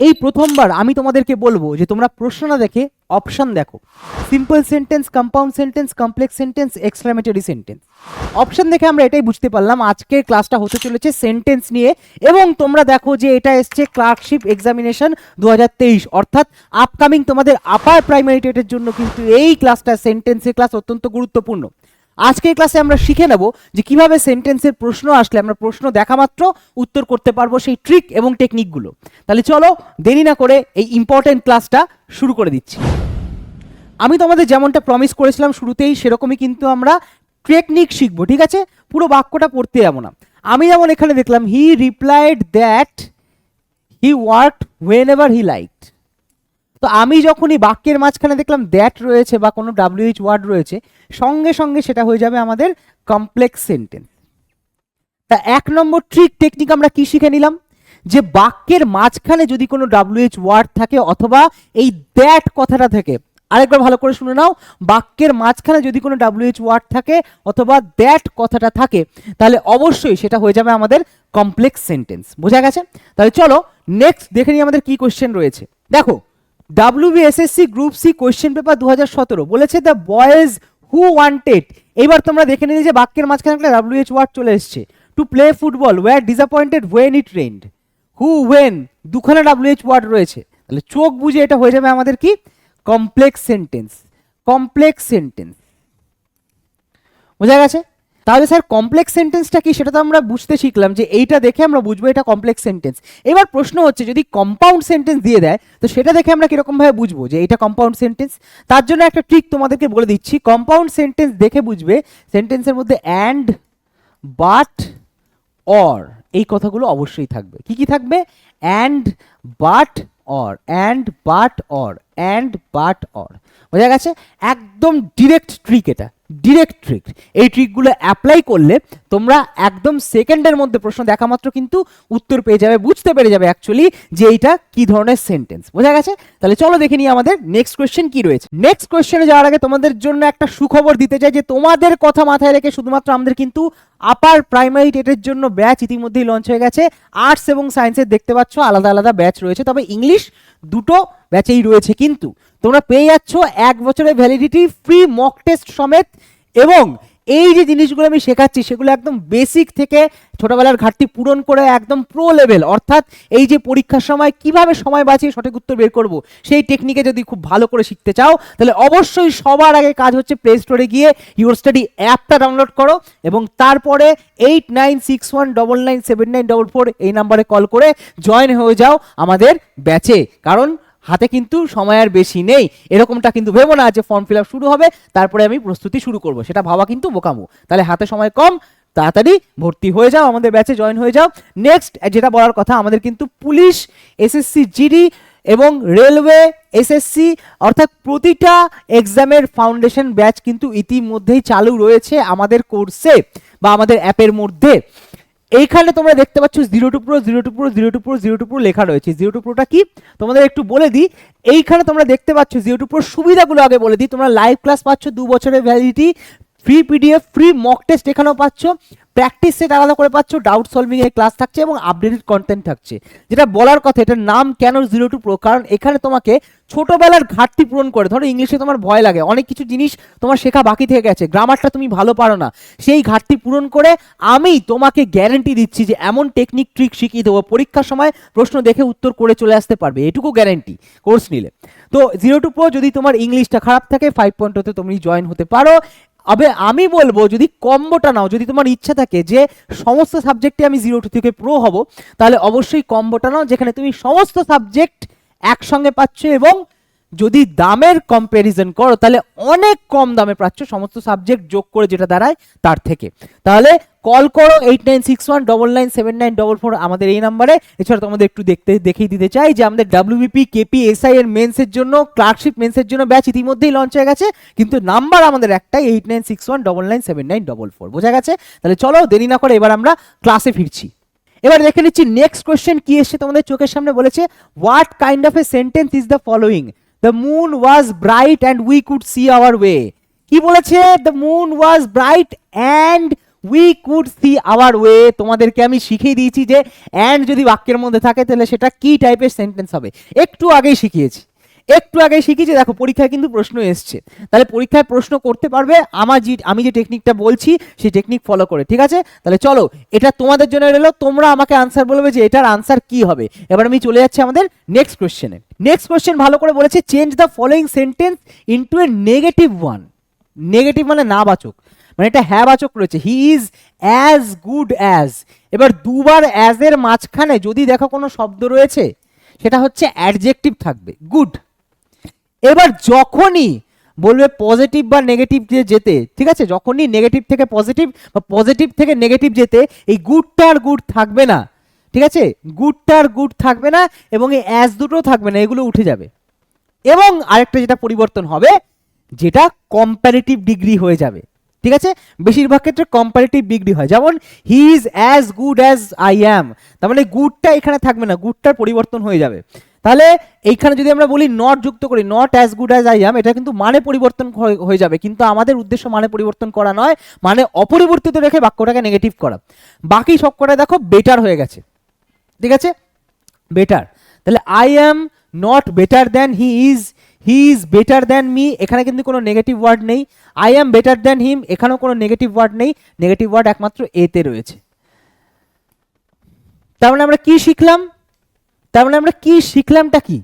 এই প্রথমবার আমি তোমাদেরকে বলব যে তোমরা প্রশ্ন না দেখে অপশন দেখো। Simple sentence compound sentence complex sentence exclamatory sentence option দেখে আমরা এটাই বুঝতে পারলাম আজকের ক্লাসটা হতে চলেছে সেন্টেন্স নিয়ে এবং তোমরা দেখো যে এটা এসছে ক্লার্কশিপ এক্সামিনেশন দু হাজার তেইশ। অর্থাৎ আপকামিং তোমাদের আপার প্রাইমারি টেটের জন্য কিন্তু এই ক্লাসটা সেন্টেন্সের ক্লাস অত্যন্ত গুরুত্বপূর্ণ। আজকের ক্লাসে আমরা শিখে নেব যে কীভাবে সেন্টেন্সের প্রশ্ন আসলে আমরা প্রশ্ন দেখা মাত্র উত্তর করতে পারব সেই ট্রিক এবং টেকনিকগুলো তাহলে চলো, দেরি না করে এই ইম্পর্টেন্ট ক্লাসটা শুরু করে দিচ্ছি। আমি তোমাদের যেমনটা প্রমিস করেছিলাম শুরুতেই, সেরকমই কিন্তু আমরা টেকনিক শিখব, ঠিক আছে? পুরো বাক্যটা পড়তে যাব না। আমি যেমন এখানে দেখলাম he replied that he work whenever he liked তো আমি যখনই বাক্যের মাঝখানে দেখলাম দ্যাট রয়েছে বা কোনো ডাব্লিউএইচ ওয়ার্ড রয়েছে, সঙ্গে সঙ্গে সেটা হয়ে যাবে আমাদের কমপ্লেক্স সেন্টেন্স তা এক নম্বর ট্রিক টেকনিক আমরা কি শিখে নিলাম? যে বাক্যের মাঝখানে যদি কোনো ডাব্লিউএইচ ওয়ার্ড থাকে অথবা এই দ্যাট কথাটা থেকে, আরেকবার ভালো করে শুনে নাও, বাক্যের মাঝখানে যদি কোনো ডাব্লিউএইচ ওয়ার্ড থাকে অথবা দ্যাট কথাটা থাকে, তাহলে অবশ্যই সেটা হয়ে যাবে আমাদের কমপ্লেক্স সেন্টেন্স বোঝা গেছে? তাহলে চলো নেক্সট দেখে নিই আমাদের কি কোশ্চেন রয়েছে। দেখো WBSSC group C question paper দু হাজার সতেরো বলেছে দ্য বয়েজ হু ওয়ান্টেড এবার তোমরা দেখে নিলে যে বাক্যের মাঝখানে একটা ডাব্লিউএইচ ওয়ার্ড চলে এসছে। To play football were disappointed when it rained who when দুখানা ডাব্লিউএইচ ওয়ার্ড রয়েছে। তাহলে চোখ বুঝে এটা হয়ে যাবে আমাদের কি? কমপ্লেক্স সেন্টেন্স কমপ্লেক্স সেন্টেন্স বোঝা গেছে? তাহলে স্যার কমপ্লেক্স সেন্টেন্সটা কি? সেটা তো আমরা বুঝতে শিখলাম যে এইটা দেখে আমরা বুঝব এটা কমপ্লেক্স সেন্টেন্স এবার প্রশ্ন হচ্ছে, যদি কম্পাউন্ড সেন্টেন্স দিয়ে দেয়, তো সেটা দেখে আমরা কিরকমভাবে বুঝব যে এটা কম্পাউন্ড সেন্টেন্স তার জন্য একটা ট্রিক তোমাদেরকে বলে দিচ্ছি। কম্পাউন্ড সেন্টেন্স দেখে বুঝবে সেন্টেন্সের মধ্যে অ্যান্ড বাট অর এই কথাগুলো অবশ্যই থাকবে। কি কি থাকবে? And but or and but or and but or বোঝা গেছে? একদম ডিরেক্ট ট্রিক এটা। ডিরেক্ট ট্রিক এই ট্রিকগুলো অ্যাপ্লাই করলে তোমরা একদম সেকেন্ডের মধ্যে প্রশ্ন দেখা মাত্র কিন্তু উত্তর পেয়ে যাবে, বুঝতে পেরে যাবে অ্যাকচুয়ালি যে এইটা কি ধরনের সেন্টেন্স বোঝা গেছে? তাহলে চলো দেখে নিই আমাদের নেক্সট কোয়েশ্চেন কি রয়েছে। নেক্সট কোয়েশ্চেনে যাওয়ার আগে তোমাদের জন্য একটা সুখবর দিতে চাই যে তোমাদের কথা মাথায় রেখে শুধুমাত্র আমাদের কিন্তু আপার প্রাইমারি টেটের জন্য ব্যাচ ইতিমধ্যেই লঞ্চ হয়ে গেছে। আর্টস এবং সায়েন্সের দেখতে পাচ্ছ আলাদা আলাদা ব্যাচ রয়েছে, তবে ইংলিশ দুটো ব্যাচেই রয়েছে কিন্তু। তোমরা পেয়ে যাচ্ছ এক বছরের ভ্যালিডিটি ফ্রি মক টেস্ট সমেত এবং এই যে জিনিসগুলো আমি শেখাচ্ছি, সেগুলো একদম বেসিক থেকে ছোটবেলার ঘাটতি পূরণ করে একদম প্রো লেভেল অর্থাৎ এই যে পরীক্ষার সময় কীভাবে সময় বাঁচিয়ে সঠিক উত্তর বের করব, সেই টেকনিকে যদি খুব ভালো করে শিখতে চাও, তাহলে অবশ্যই সবার আগে কাজ হচ্ছে প্লে স্টোরে গিয়ে ইউর স্টাডি অ্যাপটা ডাউনলোড করো এবং তারপরে eight nine six one double nine seven nine double four এই নাম্বারে কল করে জয়েন হয়ে যাও আমাদের ব্যাচে কারণ হাতে কিন্তু সময় আর বেশি নেই। এরকমটা কিন্তু ভেবো না যে ফর্ম ফিল শুরু হবে, তারপরে আমি প্রস্তুতি শুরু করব। সেটা ভাবা কিন্তু বোকামো। তাহলে হাতে সময় কম, তাড়াতাড়ি ভর্তি হয়ে যাও, আমাদের ব্যাচে জয়েন হয়ে যাও। নেক্সট যেটা বলার কথা, আমাদের কিন্তু পুলিশ এসএসসি জিডি এবং রেলওয়ে এসএসসি অর্থাৎ প্রতিটা এক্সামের ফাউন্ডেশন ব্যাচ কিন্তু ইতিমধ্যেই চালু রয়েছে আমাদের কোর্সে বা আমাদের অ্যাপের মধ্যে। এইখানে তোমরা দেখতে পাচ্ছ zero to pro, zero to pro, zero to pro, zero to pro লেখা রয়েছে। জিরো টু প্রোটা কি? তোমাদের একটু বলে দিই। এইখানে তোমরা দেখতে পাচ্ছ জিরো টু প্রোর সুবিধাগুলো আগে বলে দিই। তোমরা লাইভ ক্লাস পাচ্ছ দু বছরের validity free PDF free mock test এখানেও পাচ্ছ। প্র্যাকটিস সেট আলাদা করে পাচ্ছ ডাউট সলভিং এর ক্লাস থাকছে এবং আপডেটেড কন্টেন্ট থাকছে। যেটা বলার কথা, এটার নাম কেন জিরো টু প্রো কারণ এখানে তোমাকে ছোটবেলার ঘাটতি পূরণ করে, ধরো ইংলিশে তোমার ভয় লাগে, অনেক কিছু জিনিস তোমার শেখা বাকি থেকে গেছে গ্রামারটা তুমি ভালো পারো না। সেই ঘাটতি পূরণ করে আমি তোমাকে গ্যারেন্টি দিচ্ছি যে এমন টেকনিক ট্রিক শিখিয়ে দেবো, পরীক্ষার সময় প্রশ্ন দেখে উত্তর করে চলে আসতে পারবে, এটুকু গ্যারেন্টি কোর্স নিলে। তো জিরো টু প্রো যদি তোমার ইংলিশটা খারাপ থাকে ফাইভ পয়েন্টতে তুমি জয়েন হতে পারো তবে আমি বলব, যদি কম্বোটা নাও, যদি তোমার ইচ্ছা থাকে যে সমস্ত সাবজেক্টে আমি জিরো টু থেকে প্রো হব, তাহলে অবশ্যই কম্বোটা নাও, যেখানে তুমি সমস্ত সাবজেক্ট একসঙ্গে পাচ্ছ এবং যদি দামের কম্প্যারিজন করো, তাহলে অনেক কম দামে পাচ্ছ সমস্ত সাবজেক্ট যোগ করে যেটা দাঁড়ায় তার থেকে। তাহলে কল করো eight nine six one double nine seven nine double four আমাদের এই নাম্বারে। এছাড়া তোমাদের একটু দেখতে, দেখিয়ে দিতে চাই যে আমাদের ডাব্লিউবিপি কেপি এসআই এর মেন্সের জন্য ক্লার্কশিপ মেন্সের জন্য ব্যাচ ইতিমধ্যেই লঞ্চ হয়ে গেছে। কিন্তু নাম্বার আমাদের একটাই eight nine six one double nine seven nine double four বোঝা গেছে? তাহলে চলো দেরি না করে এবার আমরা ক্লাসে ফিরছি। এবার দেখে নিচ্ছি নেক্সট কোয়েশ্চেন কি এসছে তোমাদের চোখের সামনে বলেছে what kind of a sentence is the following the moon was bright and we could see our way কি বলেছে? The moon was bright and we could see our way তোমাদেরকে আমি শিখিয়ে দিয়েছি যে অ্যান্ড যদি বাক্যের মধ্যে থাকে, তাহলে সেটা কি টাইপের সেন্টেন্স হবে? একটু আগেই শিখিয়েছি। একটু আগে শিখেছি দেখো, পরীক্ষায় কিন্তু প্রশ্ন এসছে। তাহলে পরীক্ষায় প্রশ্ন করতে পারবে, আমার যে, আমি যে টেকনিকটা বলছি, সেই টেকনিক ফলো করে, ঠিক আছে? তাহলে চলো, এটা তোমাদের জন্য রইল তোমরা আমাকে আনসার বলবে যে, এটার আনসার কি হবে? এবার আমি চলে যাচ্ছি আমাদের নেক্সট কোশ্চেনে নেক্সট কোশ্চেন ভালো করে বলেছে change the following sentence into a negative one negative মানে নাবাচক মানে এটা হ্যাঁ বাচক রয়েছে। He is as good as এবার দুবার অ্যাজ এর মাঝখানে যদি দেখো কোনো শব্দ রয়েছে, সেটা হচ্ছে অ্যাডজেক্টিভ থাকবে। গুড এবার যখনই বলবে পজিটিভ বা নেগেটিভ যে যেতে, ঠিক আছে? যখনই নেগেটিভ থেকে পজিটিভ বা পজিটিভ থেকে নেগেটিভ যেতে, এই গুডটা আর গুড থাকবে না। ঠিক আছে? গুডটা আর গুড থাকবে না এবং এই অ্যাজ দুটো থাকবে না, এগুলো উঠে যাবে। এবং আরেকটা যেটা পরিবর্তন হবে, যেটা কম্প্যারেটিভ ডিগ্রি হয়ে যাবে। ঠিক আছে? বেশিরভাগ ক্ষেত্রে কম্পারেটিভ ডিগ্রি হয়। যেমন he is as good as I am তার মানে গুডটা এখানে থাকবে না, গুডটার পরিবর্তন হয়ে যাবে। তাহলে এইখানে যদি আমরা বলি নট যুক্ত করি not as good as I am এটা কিন্তু মানে পরিবর্তন হয়ে- যাবে। কিন্তু আমাদের উদ্দেশ্য মানে পরিবর্তন করা নয় মানে অপরিবর্তিত রেখে বাক্যটাকে নেগেটিভ করা। বাকি সব কটা দেখো বেটার হয়ে গেছে। ঠিক আছে? বেটার তাহলে I am not better than he is he is better than me এখানে কিন্তু কোনো নেগেটিভ ওয়ার্ড নেই। I am better than him এখানেও কোনো নেগেটিভ ওয়ার্ড নেই। নেগেটিভ ওয়ার্ড একমাত্র এতে রয়েছে। তার মানে আমরা কি শিখলাম? তার মানে আমরা কি শিখলামটা কি?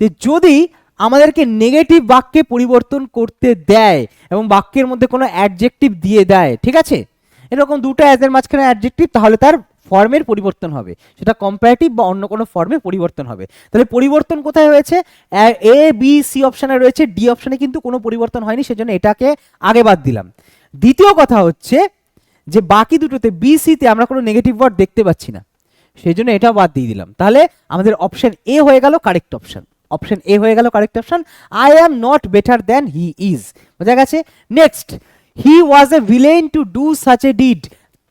যে যদি আমাদেরকে নেগেটিভ বাক্যে পরিবর্তন করতে দেয় এবং বাক্যের মধ্যে কোনো অ্যাডজেক্টিভ দিয়ে দেয়, ঠিক আছে? এরকম দুটো অ্যাজের মাঝখানে অ্যাডজেক্টিভ তাহলে তার ফর্মের পরিবর্তন হবে। সেটা কম্পারেটিভ বা অন্য কোনো ফর্মে পরিবর্তন হবে। তাহলে পরিবর্তন কোথায় হয়েছে? এ বি সি অপশানে রয়েছে। ডি অপশানে কিন্তু কোনো পরিবর্তন হয়নি, সেজন্য এটাকে আগে বাদ দিলাম। দ্বিতীয় কথা হচ্ছে যে বাকি দুটোতে বি সিতে আমরা কোনো নেগেটিভ ওয়ার্ড দেখতে পাচ্ছি না। সেই জন্য এটাও বাদ দিয়ে দিলাম। তাহলে আমাদের অপশন এ হয়ে গেল কারেক্ট অপশন অপশন এ হয়ে গেল correct option I am not better than he is বোঝা গেছে? Next he was a villain to do such a deed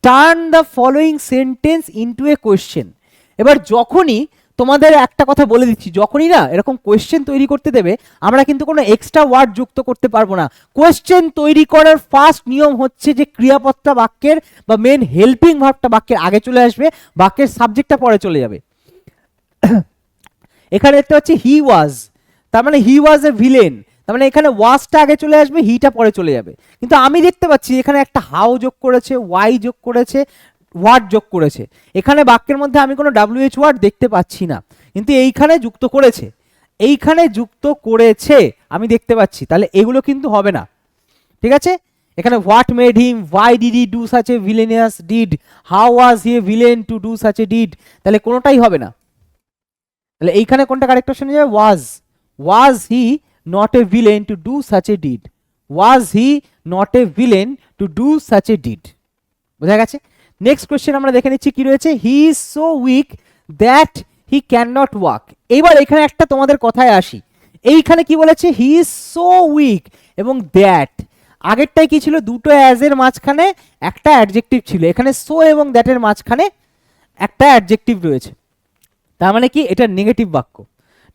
turn the following sentence into a question এবার যখনই তোমাদের একটা কথা বলে দিচ্ছি, যখনই না এরকম কোয়েশ্চেন তৈরি করতে দেবে, আমরা কিন্তু কোনো এক্সট্রা ওয়ার্ড যুক্ত করতে পারব না। কোয়েশ্চেন তৈরি করার ফার্স্ট নিয়ম হচ্ছে যে ক্রিয়াপদটা বাক্যের বা মেন হেল্পিং ভাবটা বাক্যের আগে চলে আসবে, বাক্যের সাবজেক্টটা পরে চলে যাবে। এখানে দেখতে পাচ্ছি হি ওয়াজ তার মানে হি ওয়াজ এ ভিলেন তার মানে এখানে ওয়াজটা আগে চলে আসবে হিটা পরে চলে যাবে। কিন্তু আমি দেখতে পাচ্ছি এখানে একটা হাউ যোগ করেছে ওয়াই যোগ করেছে ওয়ার্ড যোগ করেছে। এখানে বাক্যের মধ্যে আমি কোনো ডাব্লিউএইচ ওয়ার্ড দেখতে পাচ্ছি না, কিন্তু এইখানে যুক্ত করেছে। এইখানে যুক্ত করেছে, আমি দেখতে পাচ্ছি। তাহলে এগুলো কিন্তু হবে না। ঠিক আছে? এখানে what made him why did he do such a villainous deed how was he villain to do such a deed তাহলে কোনোটাই হবে না। তাহলে এইখানে কোনটা কারেক্ট অপশন যাবে? Was was he not a villain to do such a deed was he not a villain to do such a deed বোঝা গেছে? নেক্সট কোয়েশ্চেন আমরা দেখে নিচ্ছি কি রয়েছে? He is so weak that he can not walk এইবার এখানে একটা তোমাদের কথায় আসি। এইখানে কি বলেছে? হি ইজ সো উইক এবং দ্যাট আগেরটাই কি ছিল? দুটো অ্যাজের মাঝখানে একটা অ্যাডজেক্টিভ ছিল। এখানে সো এবং দ্যাটের মাঝখানে একটা অ্যাডজেক্টিভ রয়েছে। তার মানে কি? এটা নেগেটিভ বাক্য।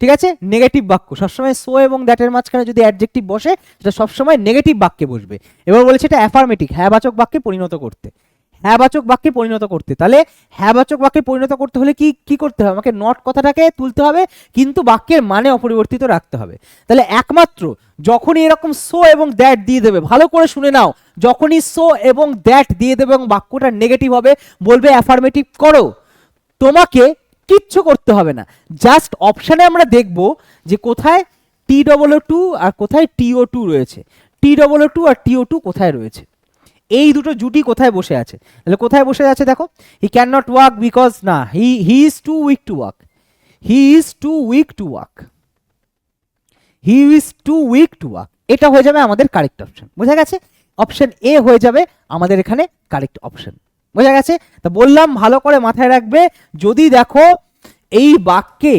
ঠিক আছে? নেগেটিভ বাক্য। সবসময় সো এবং দ্যাটের মাঝখানে যদি অ্যাডজেক্টিভ বসে, সেটা সবসময় নেগেটিভ বাক্যে বসবে। এবার বলেছে এটা অ্যাফার্মেটিভ হ্যাঁবাচক বাক্যে পরিণত করতে। হ্যাঁবাচক বাক্যে পরিণত করতে। তাহলে হ্যাঁবাচক বাক্যে পরিণত করতে হলে কি কি করতে হবে? আমাকে নট কথাটাকে তুলতে হবে, কিন্তু বাক্যের মানে অপরিবর্তিত রাখতে হবে। তাহলে একমাত্র যখনই এরকম সো এবং দ্যাট দিয়ে দেবে, ভালো করে শুনে নাও, যখনই সো এবং দ্যাট দিয়ে দেবে এবং বাক্যটা নেগেটিভ হবে, বলবে অ্যাফার্মেটিভ করো। তোমাকে কিচ্ছু করতে হবে না। জাস্ট অপশানে আমরা দেখব যে কোথায় টি ডবল ও টু আর কোথায় টিও টু রয়েছে। টি ডবল ও টু আর টিও টু কোথায় রয়েছে? এই দুটো জুটি কোথায় বসে আছে? তাহলে কোথায় বসে আছে দেখো? He can not walk because না he he is too weak to walk he is too weak to walk he is too weak to walk এটা হয়ে যাবে আমাদের কারেক্ট অপশন বোঝা গেছে? অপশন এ হয়ে যাবে আমাদের এখানে কারেক্ট অপশন বোঝা গেছে? তা বললাম, ভালো করে মাথায় রাখবে, যদি দেখো এই বাক্যে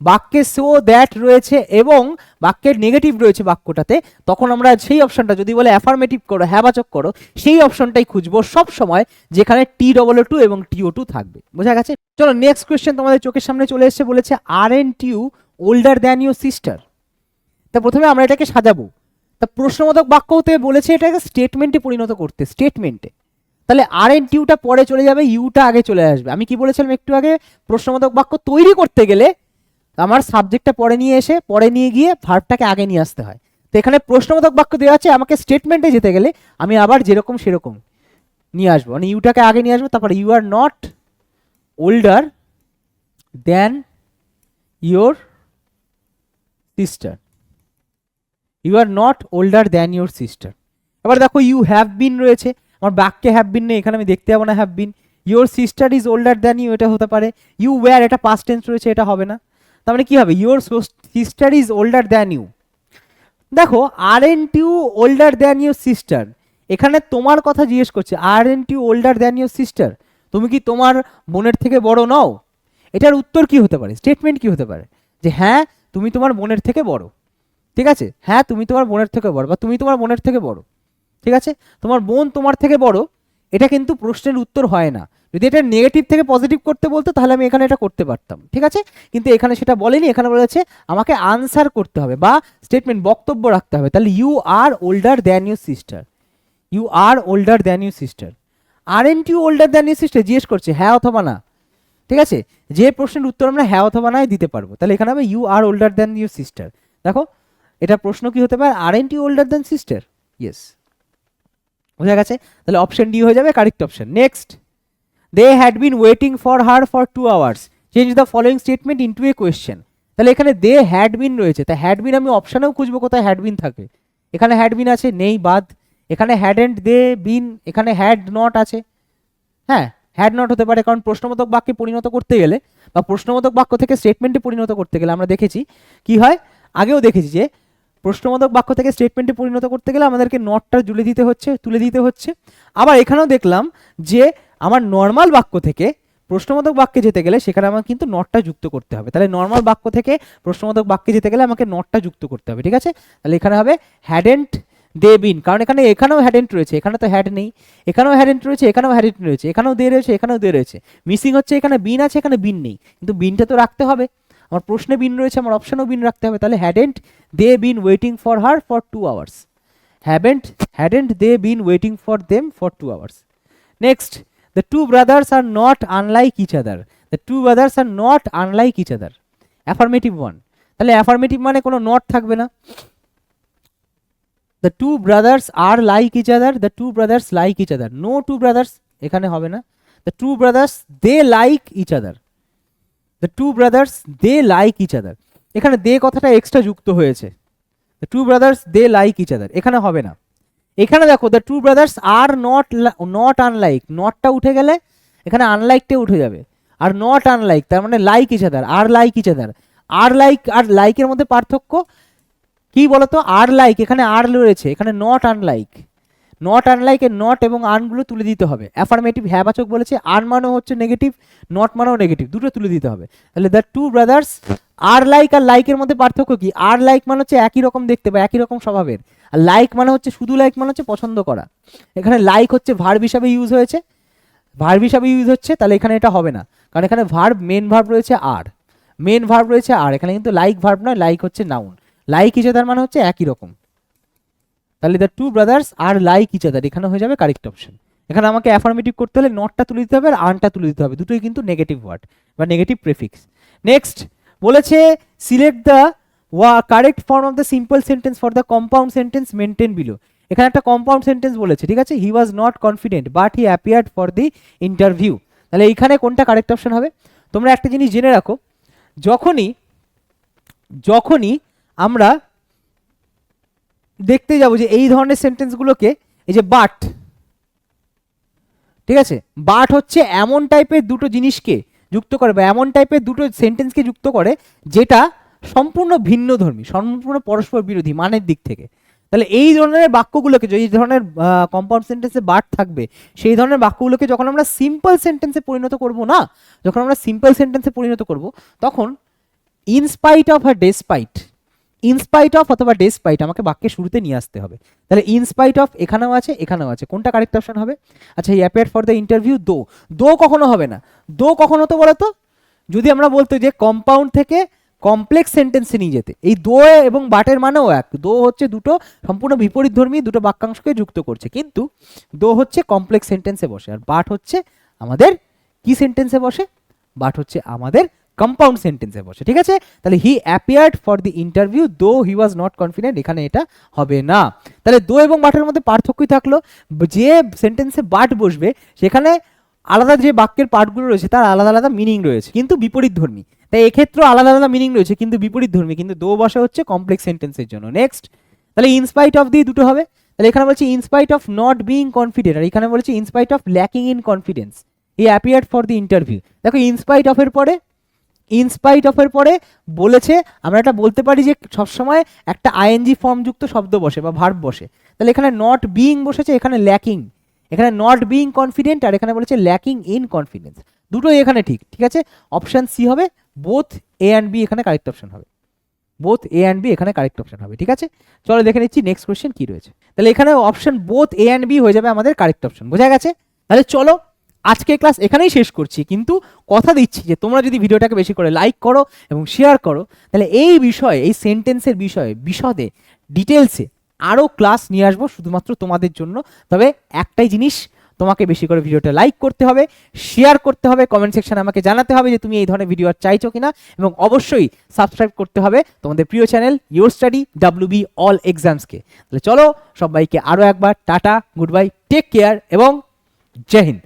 বাক্যে সো দ্যাট রয়েছে এবং বাক্যের নেগেটিভ রয়েছে বাক্যটাতে, তখন আমরা সেই অপশনটা যদি বলে অ্যাফার্মেটিভ করো, হ্যাবাচক করো, সেই অপশনটাই খুঁজবো সব সময় যেখানে টি ডবল টু এবং টিও টু থাকবে। বোঝা গেছে? চলো নেক্সট কোয়েশ্চেন তোমাদের চোখের সামনে চলে এসেছে, বলেছে aren't you older than your sister তা প্রথমে আমরা এটাকে সাজাবো। তা প্রশ্নবোধক বাক্য হতে বলেছে, এটাকে স্টেটমেন্টে পরিণত করতে স্টেটমেন্টে তাহলে আর এন টিউটা পরে চলে যাবে ইউটা আগে চলে আসবে। আমি কি বলেছিলাম একটু আগে? প্রশ্নবোধক বাক্য তৈরি করতে গেলে আমার সাবজেক্টটা পরে নিয়ে এসে, পরে নিয়ে গিয়ে ভার্বটাকে আগে নিয়ে আসতে হয়। তো এখানে প্রশ্নবোধক বাক্য দেওয়া আছে, আমাকে স্টেটমেন্টে যেতে গেলে আমি আবার যেরকম সেরকম নিয়ে আসব। মানে ইউটাকে আগে নিয়ে আসব, তারপরে you are not older then your sister you are not older than your sister এবার দেখো ইউ হ্যাভ বিন রয়েছে। আমার বাক্যে হ্যাভ বিন নেই, এখানে আমি দেখতে যাব না have been your sister is older than you এটা হতে পারে। ইউ ওয়্যার এটা পাস্ট টেন্স রয়েছে, এটা হবে না। তার মানে কী হবে? Your sister is older than you দেখো aren't you older than your sister এখানে তোমার কথা জিজ্ঞেস করছে aren't you older than your sister তুমি কি তোমার বোনের থেকে বড় নও? এটার উত্তর কি হতে পারে? স্টেটমেন্ট কি হতে পারে? যে হ্যাঁ তুমি তোমার বোনের থেকে বড়। ঠিক আছে? হ্যাঁ তুমি তোমার বোনের থেকে বড় বা তুমি তোমার বোনের থেকে বড়। ঠিক আছে? তোমার বোন তোমার থেকে বড়, এটা কিন্তু প্রশ্নের উত্তর হয় না। যদি এটা নেগেটিভ থেকে পজিটিভ করতে বলতো, তাহলে আমি এখানে এটা করতে পারতাম। ঠিক আছে? কিন্তু এখানে সেটা বলেনি, এখানে বলেছে আমাকে আনসার করতে হবে বা স্টেটমেন্ট বক্তব্য রাখতে হবে। তাহলে you are older than your sister you are older than your sister aren't you older than your sister জিজ্ঞেস করছে হ্যাঁ অথবা না। ঠিক আছে? যে প্রশ্নের উত্তর আমরা হ্যাঁ অথবা নাই দিতে পারব। তাহলে এখানে হবে you are older than your sister দেখো, এটা প্রশ্ন কি হতে পারে? Aren't you older than sister yes বোঝা গেছে? তাহলে অপশন ডি হয়ে যাবে correct option next they had been waiting for her for two hours change the following statement into a question তাহলে এখানে দে হ্যাড বিন রয়েছে। তা হ্যাড বিন আমি অপশানেও খুঁজবো কোথায় হ্যাড বিন থাকে। এখানে হ্যাড বিন আছে, নেই, বাদ। এখানে হ্যাড অ্যান্ড দে বিন এখানে হ্যাড নট আছে। হ্যাঁ হ্যাড নট হতে পারে, কারণ প্রশ্নবোধক বাক্যে পরিণত করতে গেলে বা প্রশ্নবোধক বাক্য থেকে স্টেটমেন্টে পরিণত করতে গেলে আমরা দেখেছি, কি হয়? আগেও দেখেছি যে প্রশ্নবোধক বাক্য থেকে স্টেটমেন্টে পরিণত করতে গেলে আমাদেরকে নটটা জুলে দিতে হচ্ছে, তুলে দিতে হচ্ছে। আবার এখানেও দেখলাম যে আমার নর্মাল বাক্য থেকে প্রশ্নবোধক বাক্যে যেতে গেলে সেখানে আমাকে কিন্তু নটটা যুক্ত করতে হবে। তাহলে নর্মাল বাক্য থেকে প্রশ্নবোধক বাক্যে যেতে গেলে আমাকে নটটা যুক্ত করতে হবে, ঠিক আছে? তাহলে এখানে হবে হ্যাডেন্ট দে বিন কারণ এখানে এখানেও হ্যাডেন্ট রয়েছে, এখানে তো হ্যাড নেই। এখানেও হ্যাডেন্ট রয়েছে, এখানেও হ্যাডেন্ট রয়েছে, এখানেও দে রয়েছে, এখানেও দে রয়েছে। মিসিং হচ্ছে, এখানে বিন আছে, এখানে বিন নেই। কিন্তু বিনটা তো রাখতে হবে। আমার প্রশ্নে বিন রয়েছে, আমার অপশনেও বিন রাখতে হবে। তাহলে hadn't they been waiting for her for two hours haven't hadn't they been waiting for them for two hours next the two brothers are not unlike each other the two brothers are not unlike each other affirmative one তাহলে affirmative মানে কোনো not থাকবে না। The two brothers are like each other the two brothers like each other no two brothers এখানে হবে না। The two brothers they like each other the two brothers they like each other এখানে they কথাটা extra যুক্ত হয়েছে। The two brothers they like each other এখানে হবে না। এখানে দেখো the two brothers are not not unlike নটটা উঠে গেলে এখানে আনলাইকটা উঠে যাবে। আর নট আনলাইক তার মানে লাইক ইচ আদার আর লাইক ইচ আদার আর লাইক আর লাইকের মধ্যে পার্থক্য কি বলতো? আর লাইক এখানে আর রয়েছে। এখানে not unlike not unlike not এবং আনগুলো তুলে দিতে হবে। অ্যাফার্মেটিভ হ্যাবাচক বলেছে, আন মানেও হচ্ছে নেগেটিভ নট মানেও নেগেটিভ দুটো তুলে দিতে হবে। তাহলে the two brothers are like আর লাইকের মধ্যে পার্থক্য কি? আর লাইক মানে হচ্ছে একই রকম দেখতে বা একই রকম স্বভাবের। আর লাইক মানে হচ্ছে শুধু লাইক মানে হচ্ছে পছন্দ করা। এখানে লাইক হচ্ছে ভার্ব হিসাবে ইউজ হয়েছে। ভার্ব হিসাবে ইউজ হচ্ছে, তাহলে এখানে এটা হবে না। কারণ এখানে ভার্ব মেন ভার্ব রয়েছে আর। মেন ভার্ব রয়েছে আর। এখানে কিন্তু লাইক ভার্ব নয় লাইক হচ্ছে নাউন লাইক ইচ তার মানে হচ্ছে একই রকম। তাহলে the two brothers are like each other এখানে হয়ে যাবে কারেক্ট অপশন এখানে আমাকে অ্যাফার্মেটিভ করতে হলে নটটা তুলে দিতে হবে আর আনটা তুলে দিতে হবে। দুটোই কিন্তু নেগেটিভ ওয়ার্ড বা নেগেটিভ প্রেফিক্স নেক্সট বলেছে সিলেক্ট দ্য ওয়া correct form of the simple sentence for the compound sentence mentioned below এখানে একটা কম্পাউন্ড সেন্টেন্স বলেছে, ঠিক আছে? He was not confident but he appeared for the interview তাহলে এইখানে কোনটা কারেক্ট অপশন হবে? তোমরা একটা জিনিস জেনে রাখো। যখনই যখনই আমরা দেখতে যাব যে এই ধরনের সেন্টেন্সগুলোকে এই যে বাট ঠিক আছে? বাট হচ্ছে এমন টাইপের দুটো জিনিসকে যুক্ত করে বা এমন টাইপের দুটো সেন্টেন্সকে যুক্ত করে যেটা সম্পূর্ণ ভিন্ন ধর্মী, সম্পূর্ণ পরস্পর বিরোধী মানের দিক থেকে। তাহলে এই ধরনের বাক্যগুলোকে যে ধরনের কম্পাউন্ড সেন্টেন্সে বাট থাকবে, সেই ধরনের বাক্যগুলোকে যখন আমরা সিম্পল সেন্টেন্সে পরিণত করব না, যখন আমরা সিম্পল সেন্টেন্সে পরিণত করব, তখন ইনস্পাইট অফ আর ডেসপাইট ইনস্পাইট অফ অথবা ডেসপাইট আমাকে বাক্যের শুরুতে নিয়ে আসতে হবে। তাহলে ইনস্পাইট অফ এখানেও আছে এখানেও আছে। কোনটা কারেক্ট অপশন হবে? আচ্ছা অ্যাপিয়ার ফর দ্য ইন্টারভিউ দো দো কখনো হবে না। দো কখনো তো বলো তো যদি আমরা বলতো যে কম্পাউন্ড থেকে কমপ্লেক্স সেন্টেন্সে নিয়ে যেতে। এই দো এবং বাটের মানেও এক। দো হচ্ছে দুটো সম্পূর্ণ বিপরীত ধর্মী দুটো বাক্যাংশকে যুক্ত করছে। কিন্তু দো হচ্ছে কমপ্লেক্স সেন্টেন্সে বসে। আর বাট হচ্ছে আমাদের কি সেন্টেন্সে বসে? বাট হচ্ছে আমাদের কম্পাউন্ড সেন্টেন্সে বসে, ঠিক আছে? তাহলে he appeared for the interview though he was not confident এখানে এটা হবে না। তাহলে দো এবং বাটের মধ্যে পার্থক্যই থাকল, যে সেন্টেন্সে বাট বসবে, সেখানে আলাদা যে বাক্যের পার্টগুলো রয়েছে, তার আলাদা আলাদা মিনিং রয়েছে, কিন্তু বিপরীত ধর্মী তাই এক্ষেত্রেও আলাদা আলাদা মিনিং রয়েছে, কিন্তু বিপরীত ধর্মী কিন্তু দো বসে হচ্ছে কমপ্লেক্স সেন্টেন্সের জন্য। নেক্সট তাহলে ইনস্পাইট অফ দিয়ে দুটো হবে। তাহলে এখানে বলছি in spite of not being confident আর এখানে বলছি in spite of lacking in confidence he appeared for the interview দেখো ইনস্পাইট অফের পরে ইনস্পাইট অফের পরে বলেছে, আমরা এটা বলতে পারি যে সবসময় একটা আইএনজি ফর্ম যুক্ত শব্দ বসে বা ভার্ব বসে। তাহলে এখানে নট বিইং বসেছে, এখানে ল্যাকিং এখানে নট বিইং কনফিডেন্ট আর এখানে বলেছে ল্যাকিং ইন কনফিডেন্স দুটোই এখানে ঠিক ঠিক আছে? অপশন সি হবে বোথ এ অ্যান্ড বি এখানে কারেক্ট অপশন হবে। বোথ এ অ্যান্ড বি এখানে কারেক্ট অপশন হবে, ঠিক আছে? চলো দেখে নিচ্ছি নেক্সট কোয়েশ্চেন কি রয়েছে। তাহলে এখানে option both A and B হয়ে যাবে আমাদের কারেক্ট অপশন বোঝা গেছে? তাহলে চলো আজকের ক্লাস এখানেই শেষ করছি, কিন্তু কথা দিচ্ছি যে তোমরা যদি ভিডিওটাকে বেশি করে লাইক করো এবং শেয়ার করো, তাহলে এই বিষয়ে, এই সেন্টেন্সের বিষয়ে, বিশদে ডিটেলসে আরও ক্লাস নিয়ে আসব শুধুমাত্র তোমাদের জন্য। তবে একটাই জিনিস, তোমাকে বেশি করে ভিডিওটা লাইক করতে হবে শেয়ার করতে হবে কমেন্ট সেকশনে আমাকে জানাতে হবে যে তুমি এই ধরনের ভিডিও আর চাইছো কিনা, এবং অবশ্যই সাবস্ক্রাইব করতে হবে তোমাদের প্রিয় channel your study W B all এক্সামসকে তাহলে চলো সবাইকে আরও একবার, টাটা গুড বাই টেক কেয়ার এবং জয় হিন্দ।